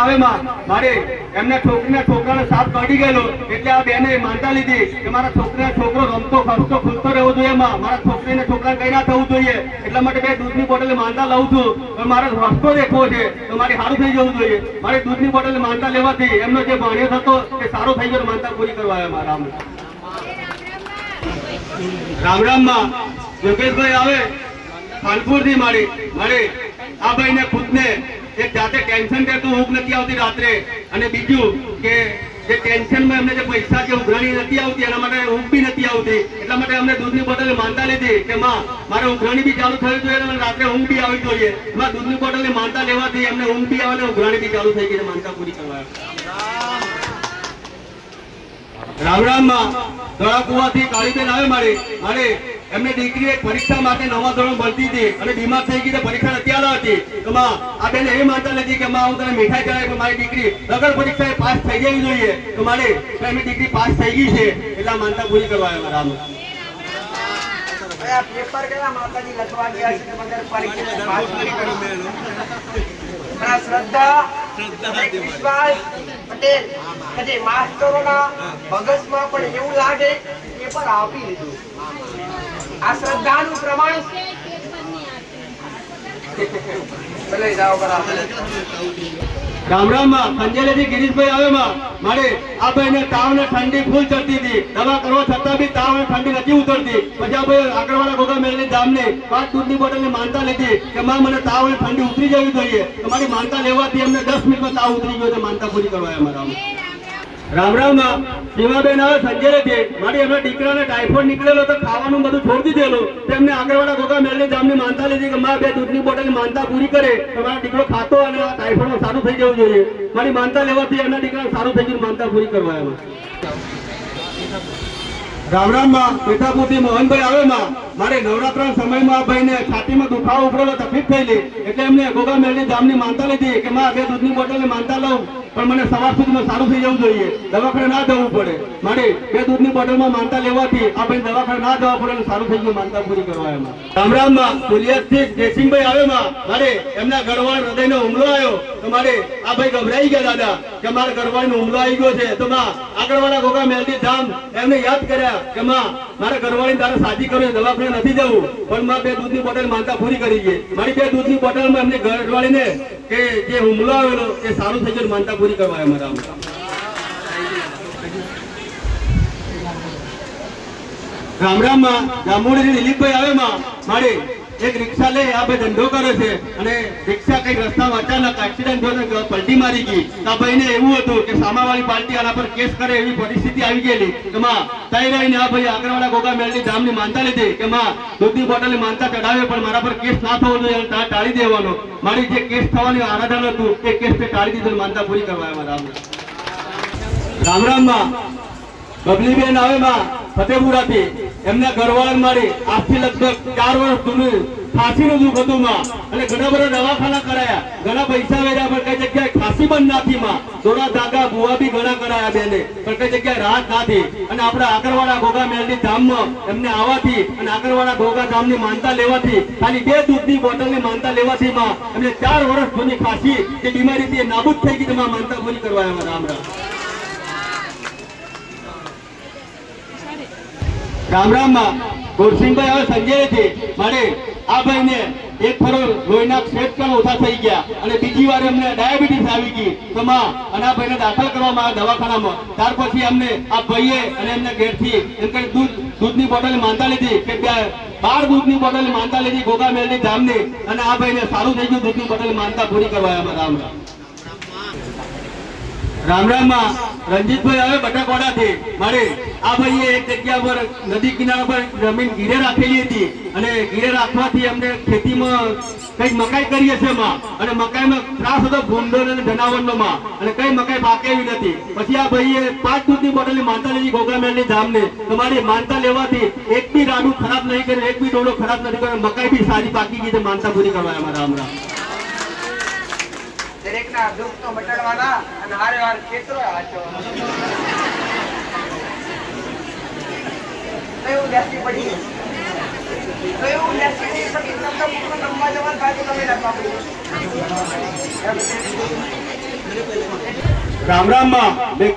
આવે મારે એમના છોકરીના આ બેને માનતા લીધી કે લેવાથી એમનો જે ભણ્યો થતો એ સારો થઈ ગયો માનતા પૂરી કરવા આવ્યા રામ. રામમાં. યોગેશભાઈ આવે. ખાનપુરથી મારી. મારી આ ભાઈ ને ખુદ ને એક જાતે ટેન્શન રહેતું ઊંઘ નથી આવતી રાત્રે. અને બીજું કે જે ટેન્શનમાં એમને જે પૈસા જે ઉઘરાણી નથી આવતી, એના માટે ઊંઘ બી નથી આવતી. એટલા માટે અમને દૂધની બોટલ માનતા લીધી કે, માં, મારે ઉઘરાણી બી ચાલુ થવી જોઈએ અને રાત્રે ઊંઘ બી આવી જોઈએ. એમાં દૂધની બોટલની માનતા લેવાથી એમને ઊંઘ બી આવે અને ઉઘરાણી બી ચાલુ થઈ ગઈ માનતા પૂરી કરવા. રામ રામ, માં. ધોળા કુવાથી કાળીબેન આવે મારી. મારે એમને દીકરી એક પરીક્ષા માટે નવા ધોરણ ભણતી હતી અને બીમાર થઈ ગઈ તો પરીક્ષા નથી આલા હતી. તો માં આ બેન એવી માનતા નથી કે માં હું તને મીઠાઈ ચડાવી પણ મારી દીકરી નગર પરીક્ષાએ પાસ થઈ જવી જોઈએ. તો મારે એમની દીકરી પાસ થઈ ગઈ છે એટલા માનતા પૂરી કરવા આવ્યા રામ પેપર કેવા માતાજી લખવા ગયા છે કે પરીક્ષા પાસ કરી કરી મેળો પણ શ્રદ્ધા વિશ્વાસ પટેલ કે માસ્ટરોના મગજમાં પણ એવું લાગે કે પેપર આપી લીધું આ શ્રદ્ધાનું પ્રમાણ ને ઠંડી ફૂલ ચડતી હતી. દવા કરવા છતાં બી તાવ ને ઠંડી નથી ઉતરતી. પછી આ ભાઈ આગળવાળા ગોગા મેળની જામને પાંચ દૂધની બોટલની માનતા લીધી કે મને તાવ અને ઠંડી ઉતરી જવી જોઈએ. તમારી માનતા લેવાથી એમને દસ મિનિટમાં તાવ ઉતરી ગયો માનતા પૂરી કરવા આવ્યા મારા રામ રામમાં. સીમાબેન આવે સંજયલેથી મારી એમના દીકરાને ટાઈફોઈડ નીકળેલો તો ખાવાનું બધું છોડી દીધેલું. તેમને આગળવાળા ગોગા મેળની જામની માનતા લીધી કે માં બે દૂધની બોટલ માનતા પૂરી કરે. તો મારા દીકરો ખાતો અને આ ટાઈફોઈડમાં સારું થઈ જવું જોઈએ. મારી માનતા લેવાથી એમના દીકરાને સારું થઈ ગયું માનતા પૂરી કરવા એમાં. રામ રામમાં. પેઠાપુરથી મોહનભાઈ આવે માં. મારે નવરાત્રા સમયમાં આ ભાઈને છાતીમાં દુખાવો ઉપડેલો તકલીફ થયેલી. એટલે એમને ગોગા મેળની જામની માનતા લીધી કે માં, બે દૂધની બોટલ માનતા લઉં. પણ મને સવાર સુધીમાં સારું થઈ જવું જોઈએ. દવાખાને ના જવું પડે. મારે બે દૂધની બોટલમાં માનતા લેવાથી આ ભાઈ દવાખાને ના જવા પડે સારું થઈ ગયું માનતા પૂરી કરવા એમાં. રામ રામ પુલિયાથી જયસિંહભાઈ આવે મારે એમના ગરવાળ હૃદયનો હુમલો આવ્યો. તો મારે આ ભાઈ ગભરાઈ ગયા દાદા કે મારા ગરવાળનો હુમલો આવી ગયો છે. તો માં, આગળવાળા ગોગા મેલડી ધામ એમને યાદ કર્યા કે માં, મારા ઘરવાળી તારે સાજી કર્યું દવાખાને નથી જવું. પણ માં બે દૂધની બોટલ માનતા પૂરી કરી છે. મારી બે દૂધની બોટલમાં એમને ઘરવાળીને કે જે હુમલો આવેલો, એ સારું થઈ ગયું માનતા પૂરી કરવા મારા રામ રામમાં જાંબુડી દિલીપભાઈ આવે માં મારે એક રિક્ષા લઈ આ ધંધો કરે છે. અને રિક્ષા કઈ રસ્તામાં અચાનક એક્સિડન્ટ થયો પલટી મારી ગઈ. આ ભાઈને એવું હતું કે સામાવાળી પાર્ટી આના પર કેસ કરે એવી પરિસ્થિતિ આવી ગયેલી. કે માં તઈ રહીને આ ભાઈ આગળવાળા ગોગા મેળની ધામની માનતા લીધી. કે માં, દૂધની બોટલની માનતા ચડાવે, પણ મારા પર કેસ ના થવો જોઈએ ટાળી દેવાનો. મારી જે કેસ થવાની આરાધન હતું, એ કેસ તે ટાળી દીધું માનતા પૂરી કરવા આવ્યા રામ રામ રામમાં. બબલીબેન આવે માં, ફતેપુરાથી. એમના ઘરવાર મારી. આજથી લગભગ ચાર વર્ષ જૂનું ખાંસીનું દુઃખ હતું અને ઘણા બધા દવાખાના કરાયા. ઘણા પૈસા વેર્યા, પણ કઈ જગ્યાએ ખાંસી બંધ નથી માં. થોડા ધાગા ભૂવા બી ઘણા કરાયા બેને. પણ કઈ જગ્યાએ રાહત નથી અને આપણા આગળવાળા ગોગા મેલની ધામમાં એમને આવવાથી અને આગળવાળા ઘોઘા ધામની માનતા લેવાથી, ખાલી બે દૂધની બોટલની માનતા લેવાથી માં એમને ચાર વર્ષ જૂની ખાંસી જે બીમારી હતી એ નાબૂદ થઈ ગઈ તેમાં માનતા પૂરી કરવા આવ્યા રામ રામ રામ રામમાં ગુરસિંહભાઈ હવે સંજય છે મારે આ ભાઈને એક ફરો લોહીના શ્વેત પણ ઓછા થઈ ગયા અને બીજી વાર એમને ડાયાબિટીસ આવી ગઈ. તો માં, અને આ ભાઈને દાખલ કરવામાં આવ્યા દવાખાનામાં. ત્યાર પછી અમને આ ભાઈએ અને એમને ઘેરથી એમ કઈ દૂધ, દૂધની બોટલ માનતા લીધી કે બાર દૂધની બોટલ માનતા લીધી ગોગા મેલની ધામની. અને આ ભાઈને સારું થઈ ગયું, દૂધની બોટલ માનતા પૂરી કરવા આવ્યા રામ રામ રામ રંજીતભાઈ, હવે બટાકોડાથી. મારે આ ભાઈએ એક જગ્યા પર, નદી કિનારા પર જમીન ગીરે રાખેલી હતી. અને ગીરે રાખવાથી અમને ખેતીમાં કઈ મકાઈ કરીએ છે માં. અને મકાઈમાં ત્રાસ હતો ભૂંડો અને જનાવરનો માં. અને કઈ મકાઈ પાકે એવી નથી. પછી આ ભાઈએ પાંચ દૂધની બોટલની માનતા લીધી ગોગામેલની ધામને તમારી માનતા લેવાથી એક બી રાડું ખરાબ નહીં કરે, એક બી ડોડો ખરાબ નથી કર્યો મકાઈ બી સારી પાકી ગઈ છે માનતા પૂરી કરવા અમારા રામ. દરેકના દુઃખ તો મટાડવાના અને હારે વાર ખેતરો. કયું લેસી પડી કયું ઉદાસી પડી? રમવા જવાનું થાય તમે રાખવા પાડો. મારે બે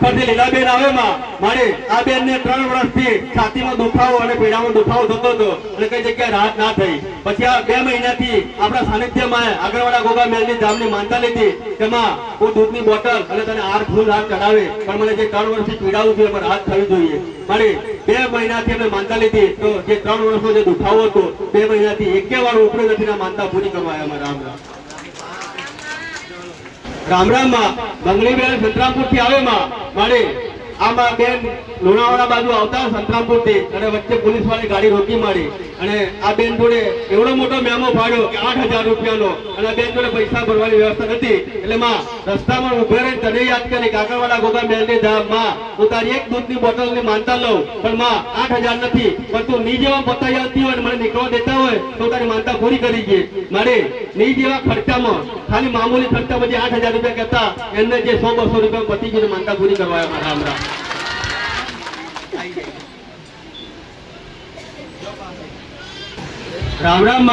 મહિનાથી આપણા સાનિધ્યમાં આગળવાળા ગોગા મેલની જામની માનતા લીધી. કે હું દૂધની બોટલ અને તને આર ફૂલ હાથ ચડાવે. પણ મને જે ત્રણ વર્ષથી પીડાવું છું એમાં રાહત થવી જોઈએ. મારે બે મહિનાથી અમે માનતા લીધી. તો જે ત્રણ વર્ષનો જે દુખાવો હતો, બે મહિનાથી એકે વાર ઉપડ્યો નથી માનતા પૂરી કરવા આવ્યા રામ રામ રામ રામમાં બંગલીબેન સંતરામપુરથી આવે મારે આમાં બેન લુણાવાડા બાજુ આવતા સંતરામપુરથી અને વચ્ચે પોલીસ વાળી ગાડી રોકી મારી. અને આ બેન જોડે એવડો મોટો મેમો ફાડ્યો કે આઠ હજાર રૂપિયાનો. અને આ બેન જોડે પૈસા ભરવાની વ્યવસ્થા નથી. એટલે માં, રસ્તામાં ઉભે રહી તને યાદ કરી કાકરવાડા ગોગા મેલની ધામમાં હું તારી એક દૂધની બોટલ ને માનતા લઉં. પણ માં, આઠ હજાર નથી, પણ તું ની જેવા બતાવી આવતી હોય મને નીકળવા દેતા હોય, તો તારી માનતા પૂરી કરી છે મારે ની જેવા ખર્ચામાં, ખાલી મામૂલી ખર્ચા પછી આઠ હજાર રૂપિયા કહેતા, એમને જે સો, બસો રૂપિયા પતી ગયો માનતા પૂરી કરવા આવ્યા રામ રામ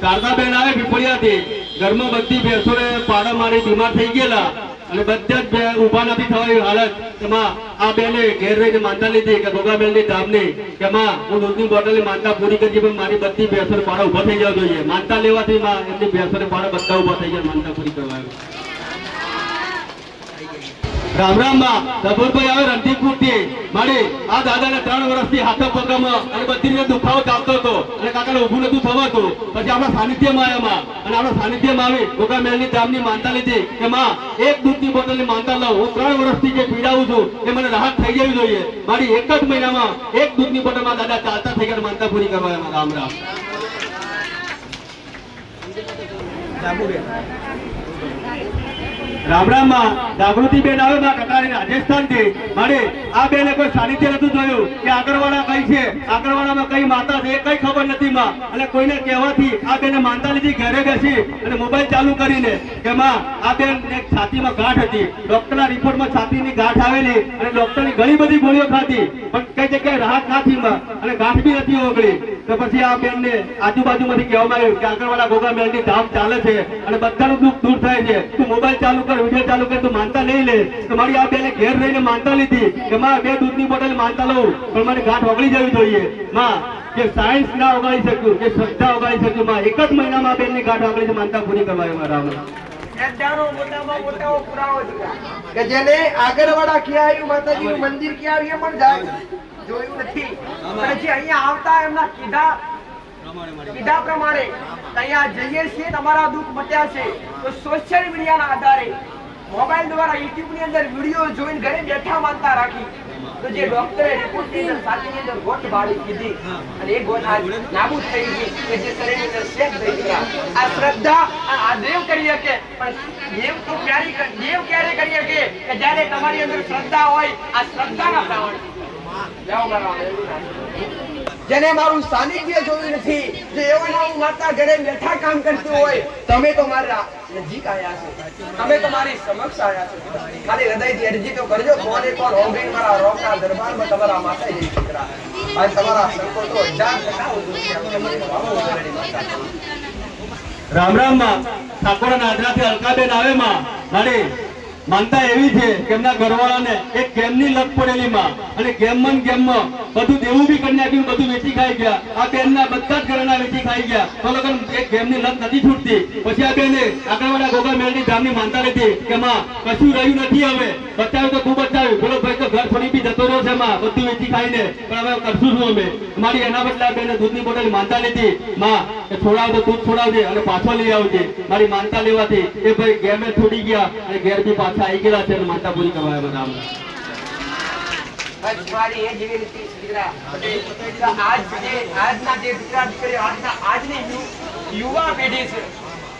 શારદાબેન આવે પીપળિયાથી ઘરમાં બધી ભેંસોને પાડા મારી બીમાર થઈ ગયેલા અને બધા જ ઊભા નથી થવાની હાલત એમાં આ બેને ઘેર રહીને માનતા લીધી કે ગોગાબેનની ધામની, કે માં, હું દૂધની બોટલની માનતા પૂરી કરી પણ મારી બધી ભેંસોને પાડા ઊભા થઈ જવા જોઈએ માનતા લેવાથી માં, એમની ભેંસોને પાડા બધા ઊભા થઈ ગયા માનતા પૂરી કરવા. રામ રામમાં ધબુરભાઈ આવે રણજીતપુરથી મારી આ દાદાને ત્રણ વર્ષથી હાથો પગમાં અને બધી રીતે દુખાવો ચાલતો હતો. અને કાકાને ઊભું નતું થવાતું. પછી આપણા સાનિધ્યમાં આવ્યા અને આપણા સાનિધ્યમાં આવી ગોગા મેલની ધામની માનતા લીધી કે, માં, એક દૂધની બોટલની માનતા લઉં હું ત્રણ વર્ષથી જે પીડાવું છું, એ મને રાહત થઈ જવી જોઈએ. મારી એક જ મહિનામાં એક દૂધની બોટલમાં દાદા ચાલતા થઈ ગયા માનતા પૂરી કરવા આવ્યા રામ રામ. રામ રામ જાગૃતિ બેન આવે માં કટારી રાજસ્થાન મારે આ બેને કોઈ સાનિધ્ય નતું જોયું કે આગળવાળા કઈ છે? આગળવાળામાં કઈ માતા એ કઈ ખબર નથી માં. અને કોઈને કહેવાથી આ બેને માનતા લીધી, ઘરે અને મોબાઈલ ચાલુ કરીને કે આ બેન એક છાતીમાં ગાંઠ હતી. ડોક્ટરના રિપોર્ટમાં છાતીની ગાંઠ આવેલી અને ડોક્ટરની ઘણી બધી ગોળીઓ ખાધી. પણ કઈ જગ્યાએ રાહત ના અને ગાંઠ બી નથી ઓગળી. તો પછી આ બેનને આજુબાજુમાંથી કહેવામાં આવ્યું કે આગળવાળા ગોગા મેલની ધામ ચાલે છે અને બધાનું દુઃખ દૂર થાય છે. તું મોબાઈલ ચાલુ કર વીડિયો ચાલુ કર તું માનતા નહીં લે. તો મારી આ બેને ઘેર રહીને માનતા લીધી કે માં બે દૂધની બોટલ માનતા લઉં પણ મને ગાંઠ ઓગળી જવી જોઈએ. માં કે સાયન્સ ના ઓગાળી શક્યું કે શ્રદ્ધા ઓગાળી શક્યું માં એક જ મહિનામાં બેનની ગાંઠ ઓગળી માનતા પૂરી કરવા આવ્યા રામ રામ. શ્રદ્ધાનો મોટામાં મોટો પુરાવો છે. કે જેને આગળવાળા ક્યાં આવ્યું માતાજીનું મંદિર ક્યાં આવ્યું પણ જાય જોયું નથી. અને અહીંયા આવતા એમના કીધા કીધા પ્રમાણે અહીંયા જઈએ છીએ, તમારા દુઃખ મટ્યા છે. તો સોશિયલ મીડિયાના આધારે મોબાઈલ દ્વારા યુટ્યુબની અંદર વીડિયો જોઈને ઘરે બેઠા માનતા રાખી. તો જે ડોક્ટરે રિપોર્ટની અંદર છાતીની અંદર ગોઠ બાળી દીધી. અને એ ગોઠ આજ નાબૂદ થઈ ગઈ કે જે શરીરની અંદર શેક થઈ ગયા. આ શ્રદ્ધા, આ દેવ કરી શકે, પણ દેવ તો ક્યારે દેવ ક્યારે કરી શકે કે જ્યારે તમારી અંદર શ્રદ્ધા હોય, આ શ્રદ્ધાના પ્રમાણે જાઓ મારા જેને મારું સાનિધ્ય જોયું નથી, જે એવા હું માતા ઘરે બેઠા કામ કરતું હોય, તમે તો મારા નજીક આવ્યા છો. તમે તો મારી સમક્ષ આવ્યા છો. ખાલી હૃદયથી અરજી તો કરજો કોણ એક વાર મારા રોકના દરબારમાં તમારા માતા જઈ દીકરા અને તમારા સંકોચો હજાર ટકા. રામ રામમાં. ઠાકોર નાદરાથી અલકાબેન આવે માં. મારી માનતા એવી છે કે એમના ઘરવાળાને એક ગેમની લત પડેલી માં. અને ગેમમાં ને ગેમમાં બધું દેવું બી કરી નાખ્યું બધું વેચી ખાઈ ગયા. આ બેનના બધા જ ઘરના વેચી ખાઈ ગયા. તો લોકો એક ગેમની લત નથી છૂટતી. પછી આ બેને આગળવાળા ગોગા મેળની ધામની માનતા લીધી કે, માં, કશું રહ્યું નથી હવે. બચાવ્યું તો ખૂબ બચાવ્યું બોલો, ભાઈ, તો ઘર છોડી બી જતો રહ્યો છે, માં. બધું વેચી ખાઈને. પણ હવે કરશું શું અમે? મારી એના બદલે આ બેને દૂધની બોટલ માનતા લીધી. માં કે છોડાવજો દૂધ છોડાવજે અને પાછો લઈ આવજે. મારી માનતા લેવાથી એ ભાઈ, ગેમે છોડી ગયા અને ઘેર બી પાછા આવી ગયેલા છે અને માનતા પૂરી કરવા બધા યુવા પેઢી છે,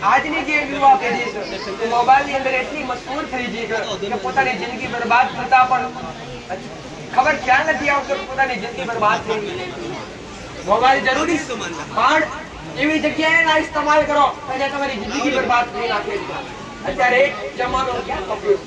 આજની જે યુવા પેઢી છે મોબાઈલની અંદર એટલી મશહૂર થઈ છે કે પોતાની જિંદગી બરબાદ થતા પણ ખબર ક્યાં નથી આવતો પોતાની જિંદગી બરબાદ થઈ ગઈ. મોબાઈલ જરૂરી પણ એવી જગ્યાએ ના ઇસ્તેમાલ કરો અને તમારી જિંદગી બરબાદ કરી નાખે અત્યારે જમાનો ક્યાં કપ્યો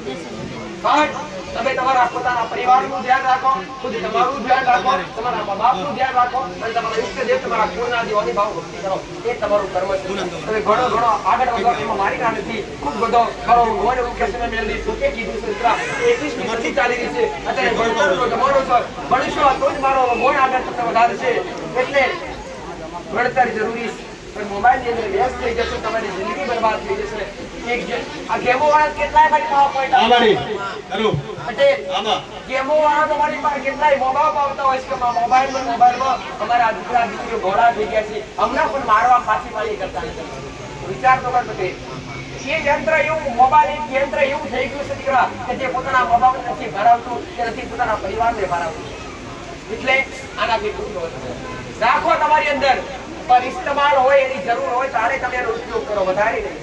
પણ તમે તમારા પોતાના પરિવારનું ધ્યાન રાખો, ખુદ તમારું ધ્યાન રાખો, તમારા મા બાપનું ધ્યાન રાખો અને તમારા ઈષ્ટદેવ તમારા કુળના દેવાની ભાવ ભક્તિ કરો. એ તમારું કર્મ છે. તમે ઘણો ઘણો આગળ વધો, એમાં મારી ના નથી. ખૂબ બધો કરો ગોળ સમય મેળવી સુકે કીધું છે, મિત્રા. એકવીસમી સદી ચાલી રહી છે. અત્યારે ભણતરનો તમારો છે. ભણશો, તો જ મારો ગોળ આગળ તમને વધારશે એટલે ભણતર જરૂરી છે. પણ મોબાઈલની અંદર વ્યસ્ત થઈ જશો તમારી જિંદગી બરબાદ થઈ જશે. એક જે આ ગેમો વાળા કેટલાય મારી પાસે point આ મારી. કરું આમાં. ગેમો વાળા તો પાસે કેટલાય મોબાઈલ આવતા હોય છે કે મા- મોબાઈલમાં મોબાઈલમાં અમારા દીકરા દીકરીઓ ઘોડા થઈ ગયા છે. હમણાં પણ મારવા પાછી પાછી કરતા નથી વિચાર તો કર પટેલ એ યંત્ર એવું મોબાઈલ એક યંત્ર એવું થઈ ગયું છે દીકરા કે જે પોતાના મા નથી ભરાવતું કે નથી પોતાના પરિવારને ભરાવતું. એટલે આનાથી દૂર. રાખો તમારી અંદર. પણ ઇસ્તેમાલ હોય એની જરૂર હોય ત્યારે તમે એનો ઉપયોગ કરો વધારે નહીં.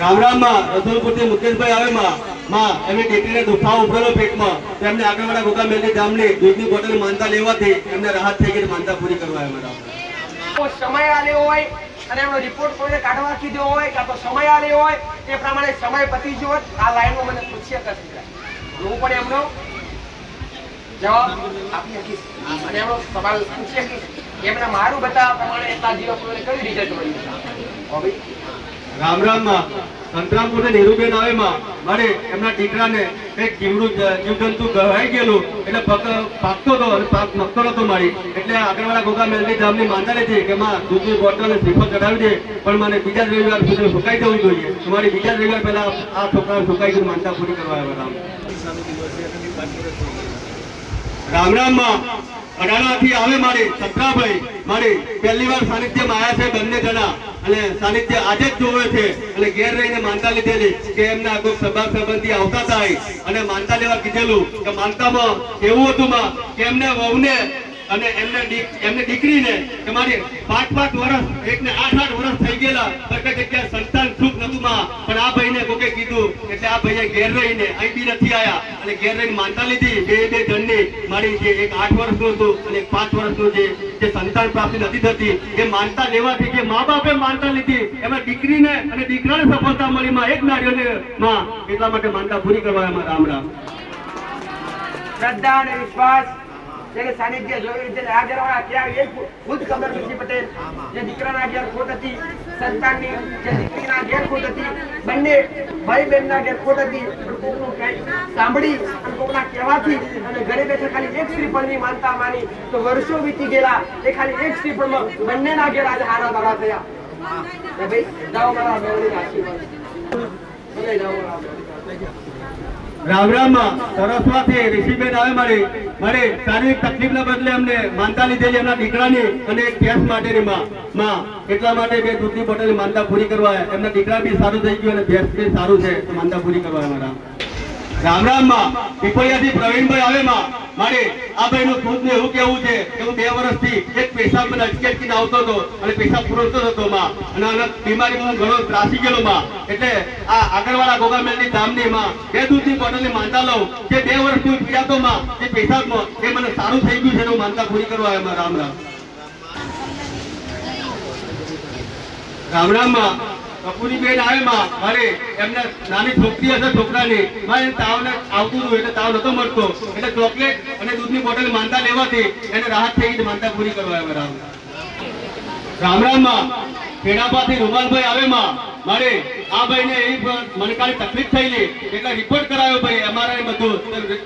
રામ રામમાં રસુલપુરથી મુકેશભાઈ આવે માં. માં એમની દીકરીને દુખાવો ઉભરેલો પેટમાં. તેમને આગળવાળા ગોગા મેલની જામની દૂધની બોટલ માનતા લેવાથી એમને રાહત થઈ ગઈ માનતા પૂરી કરવા તો સમય આવ્યો હોય અને એમનો રિપોર્ટ કોઈને કાઢવા કીધો હોય કાં તો સમય આવ્યો હોય એ પ્રમાણે સમય પતી હોય આ લાઈનમાં મને પૂછ્યા કરતી હું પણ એમનો. રામ રામમાં સંતરામપુર નેહરુબેન આવે માં, મારે એમના દીકરાને એક જીવડું જીવજંતુ ગવાઈ ગયેલું, એટલે પાકતો હતો અને પાક નખતો નતો મારી. એટલે આગળવાળા ગોગા મેલની જામની માનતા નથી કે માં દૂધની બોટલ અને શ્રીફળ ચડાવી દે, પણ મને બીજા રવિવાર સુધી સુકાઈ જવું જોઈએ. તો મારી બીજા રવિવાર પહેલા આ છોકરા સુકાઈ ગયું, માનતા પૂરી કરવા આવ્યા રામ. રામ રામમાં અડાણાથી આવે મારે સત્રાભાઈ. મારે પહેલી વાર સાનિધ્યમાં આવ્યા છે બંને જણા. અને સાનિધ્ય આજે જ જોવે છે. અને ઘેર રહીને માનતા લીધેલી કે એમના કોઈ સભા સંબંધી આવતા થાય. અને માનતા લેવા કીધેલું કે માનતામાં એવું હતું કે એમને વહુને અને એમને એમને દીકરીને કે મારી પાંચ પાંચ વર્ષ એકને આઠ આઠ વર્ષ થઈ ગયેલા પણ કઈ સંતાન સુખ નતું પણ આ ભાઈને કોકે કીધું, એટલે આ ભાઈએ ઘેર રહીને અહીં બી નથી આયા. અને ઘેર રહીને માનતા લીધી, બે બે જણની મારી જે એક આઠ વર્ષનું હતું અને એક પાંચ વર્ષનું જે જે સંતાન પ્રાપ્તિ નથી થતી. એ માનતા લેવાથી જે મા બાપે માનતા લીધી. એમાં દીકરીને અને દીકરાને સફળતા મળી. માં એક નારીઓને માં એટલા માટે માનતા પૂરી કરવા એમાં રામ રામ. શ્રદ્ધા અને વિશ્વાસ જેને સાનિધ્ય જોઈ રીતે હાજર હોય ત્યાં એ ખુદ ખબર નથી પટેલ. જે દીકરાના ઘેર ખોટ હતી સંતાનની જે દીકરીના ઘેર ખોટ હતી બંને ભાઈ બહેનના ઘેર ખોટ હતી કોકનું કંઈ સાંભળી અને કોકના કહેવાથી અને ઘરે બેઠા ખાલી એક શ્રીફળની માનતા માની તો વર્ષો વીતી ગયેલા એ ખાલી એક શ્રીફળમાં બંનેના ઘેર આજે હારા બારા થયા. ભાઈ જાઓ મારા આશીર્વાદ. જાઓ મારા મેળવીને. રામ રામ સરસ્વતી ઋષિબેન આવે મારી. મારે શારીરિક તકલીફના બદલે અમને માનતા લીધેલી એમના દીકરાની અને એક કેસ માટેની માં, એટલા માટે બે દૂધની બોટલ માનતા પૂરી કરવા એમના દીકરા બી સારું થઈ ગયું અને ભેંસ બી સારું છે. તો માનતા પૂરી કરવા મારા. રામ રામ રામમાં પીપળિયાથી પ્રવીણભાઈ આવે માં. મારે આ ભાઈ નું ખુદ એવું કેવું છે કે હું બે વર્ષથી એક પેશાબ મને અટકેટકીને આવતો હતો અને પેશાબ પૂરતો હતો માં. અને આના બીમારીમાં હું ઘણો ત્રાસી ગયેલો માં. એટલે આ આગળવાળા ગોગામેલની ધામની માં બે દૂધની બોટલની માનતા લઉં. કે બે વર્ષથી હું પીડાતો માં, એ પેશાબમાં એ મને સારું થઈ ગયું છે એનું માનતા પૂરી કરવા આવ્યા રામ રામ. રામ રામમાં. કપૂરી બેન આવે મારે એમને નાની છોકરી હશે છોકરાને, મારે તાવને આવતું હતું એટલે તાવ નતો મળતો. એટલે ચોકલેટ અને દૂધની બોટલ માનતા લેવાથી એને રાહત થઈ ગઈ, માનતા પૂરી કરવા આવે રામ. રામ રામમાં ખેડાપાથી રૂમાલભાઈ આવે માં મારે આ ભાઈને એવી મણકાની તકલીફ થયેલી, એટલે રિપોર્ટ કરાયો ભાઈ અમારા બધું.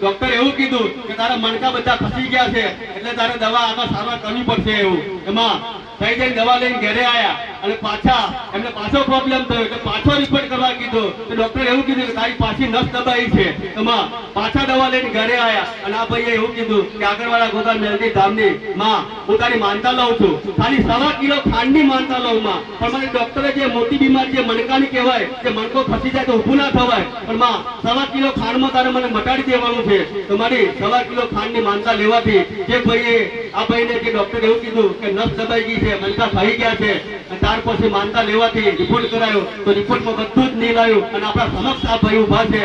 ડોક્ટર એવું કીધું તારા મણકા બધા ફસી ગયા છે. એટલે તારે દવા આગળ સારવાર કરવી પડશે એવું. એમાં થઈ જઈને દવા લઈને ઘરે આવ્યા અને પાછા એમને પાછો પ્રોબ્લેમ થયો. એટલે પાછો રિપોર્ટ કરવા કીધો. તો ડોક્ટર એવું કીધું કે તારી પાછી નસ દબાઈ છે. એમાં પાછા દવા લઈને ઘરે આવ્યા અને આ ભાઈએ એવું કીધું કે આગળવાળા ગોગાલ મેલતી ધામની માં હું તારી માનતા લઉં છું. ખાલી સવા કિલો ખાંડની માનતા લઉં માં. પણ મને ડોક્ટરે જે મોટી બીમારી જે મણકાની કહેવાય કે મણકો ફસી જાય તો ઊભું ના થવાય. પણ માં સવા કિલો ખાંડમાં તારે મને મટાડી દેવાનું છે. મારી સવા કિલો ખાંડની માનતા લેવાથી જે ભાઈએ આ ભાઈને જે ડોક્ટરે એવું કીધું કે નસ દબાઈ ગઈ છે મણકા ખાઈ ગયા છે અને ત્યાર પછી માનતા લેવાથી રિપોર્ટ કરાયો તો રિપોર્ટમાં બધું જ નહીં લાવ્યું અને આપણા સમક્ષ આ ભાઈ ઊભા છે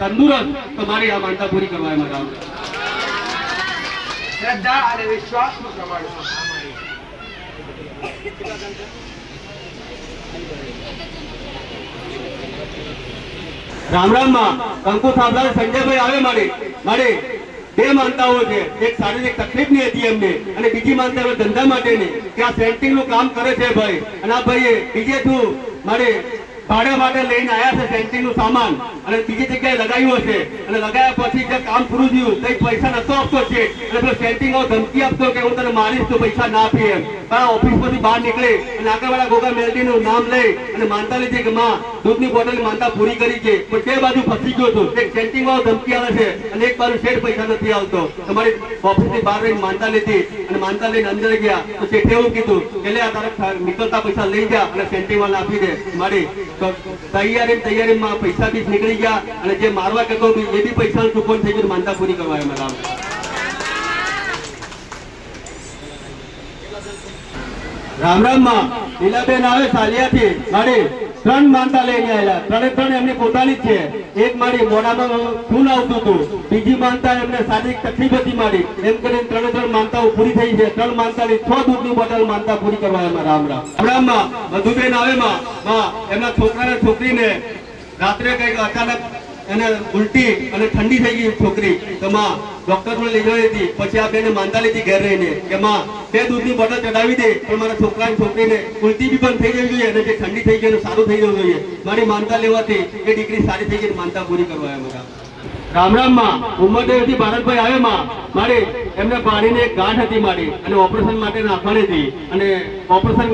તંદુરસ્ત તો મારી આ માનતા પૂરી કરવા એમાં રામ રામ. શ્રદ્ધા અને વિશ્વાસનું પ્રમાણ રામ રામમાં કંકુ થાંભલા સંજયભાઈ આવે મારી મારી બે માનતાઓ છે. એક શારીરિક તકલીફની હતી એમને અને બીજી માનતા ધંધા માટેની. કે આ સેન્ટિંગનું કામ કરે છે ભાઈ. અને આ ભાઈએ, બીજે થયું મારે ભાડા માટે લઈને આવ્યા છે સેન્ટિંગનું સામાન. અને બીજી જગ્યાએ લગાવ્યું હશે. અને લગાવ્યા પછી જે કામ પૂરું થયું કઈ પૈસા નતો આપતો છે અને પેલો સેન્ટિંગ ધમકી આપતો કે હું તને મારીશ તો પૈસા ના આપીએ એમ. ઓફિસમાંથી બહાર નીકળે અને આગળવાળા ગોગા મેલડી નું નામ લઈ અને માનતા લીધી કે માં, દૂધની બોટલ માનતા પૂરી કરી છે. પણ તે બાજુ ફસી ગયો હતો એક સેન્ટિંગ વાળો ધમકી આવે છે અને એક બાજુ શેઠ પૈસા નથી આવતો. તમારી ઓફિસની બહાર રહીને માનતા લીધી અને માનતા લઈને અંદર ગયા. તો શેઠે એવું કીધું કે લે આ તારા નીકળતા પૈસા લઈ જા અને સેન્ટિંગ વાળા આપી દે. મારી તૈયારી તૈયારીમાં પૈસા બી નીકળી ગયા અને જે મારવા કહેતો એ બી પૈસા ચૂકવણ થઈ ગયું માનતા પૂરી કરવા એમ રામ રામમાં. લીલાબેન આવે સાલિયાથી. મારી ત્રણ માનતા લઈને આવેલા ત્રણે ત્રણ એમની પોતાની છે. એક મારી મોઢામાં ખૂન આવતું હતું. બીજી માનતા એમને શારીરિક તકલીફ હતી મારી. એમ કરીને ત્રણે ત્રણ માનતાઓ પૂરી થઈ છે. ત્રણ માનતાની છ દૂધની બોટલ માનતા પૂરી કરવા એમાં રામ રામ રામ રામમાં મધુબેન આવે માં. માં, એમના છોકરાને છોકરીને રાત્રે કંઈક અચાનક એને ઉલટી અને ઠંડી થઈ ગઈ છોકરી તો માં ડોક્ટર લઈ ગઈ હતી પછી આ બેને માનતા લીધી ઘેર રહીને કે માં બે દૂધની બોટલ ચડાવી દે, પણ મારા છોકરા છોકરીને ઉલટી બી બંધ થઈ જવી જોઈએ અને જે ઠંડી થઈ ગઈ એનું સારું થઈ જવું જોઈએ. મારી માનતા લેવાથી એ દીકરી સારી થઈ ગઈ માનતા પૂરી કરવા આવ્યા બધા. રામ રામમાં ઉમરદેવથી ભારતભાઈ આવે માં. મારી એમને પાણીની એક ગાંઠ હતી મારી અને ઓપરેશન માટે નાખવાની હતી. અને ઓપરેશન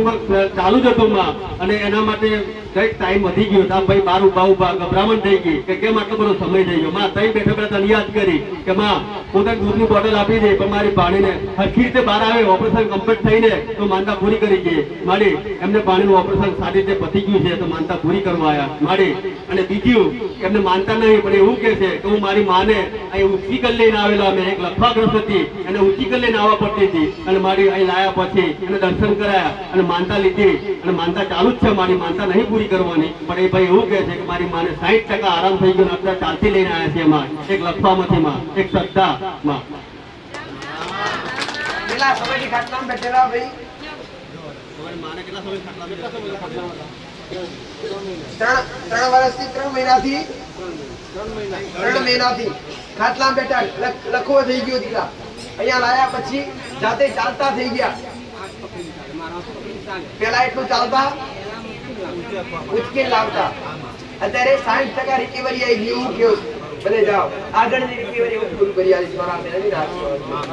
ચાલુ જ હતું માં. અને એના માટે કંઈક ટાઈમ વધી ગયો. તો ભાઈ બાર ઊભા ઊભા ગભરામણ થઈ ગઈ કે કેમ આટલો બધો સમય થઈ ગયો? માં, તઈ બેઠા બેઠા તને યાદ કરી કે માં, હું તને દૂધની બોટલ આપી દે, પણ મારી પાણીને હરખી રીતે બહાર આવે ઓપરેશન કમ્પ્લીટ થઈને તો માનતા પૂરી કરી ગઈ માડી, એમને પાણીનું ઓપરેશન સારી રીતે પતી ગયું છે તો માનતા પૂરી કરવા આવ્યા માડી, અને બીજું, એમને માનતા નહીં, પણ એવું કે છે કે હું મારી માને અહીં ઊંચી કર લઈને આવેલો. અમે એક લખવાગ્રસ્ત હતી એને ઊંચી કરી લઈને આવવા પડતી હતી. અને મારી અહીં લાયા પછી એને દર્શન કરાયા અને માનતા લીધી અને માનતા ચાલુ જ છે. મારી માનતા નહીં પૂરી કરવાની પણ એ ભાઈ એવું કહે છે કે મારી માને સાઈઠ ટકા આરામ થઈ ગયો અત્યારે ચાલતી લઈને આવ્યા છે માં એક લખવામાંથી માં એક શ્રદ્ધા માં કેટલા સમયથી ખાટલામાં બેઠેલા ભાઈ ત્રણ ત્રણ વર્ષથી ત્રણ મહિનાથી? ત્રણ મહિનાથી. ખાટલામાં બેઠા લખવો થઈ ગયો દીકરા. અહીંયા લાયા પછી જાતે ચાલતા થઈ ગયા. પેલા એટલું ચાલતા ઉચકી લાવતા. અત્યારે સાઠ ટકા રિકવરી આવી ગયું કેવું ભલે જાઓ. આગળની રિકવરી પૂરું કરી આવીશ.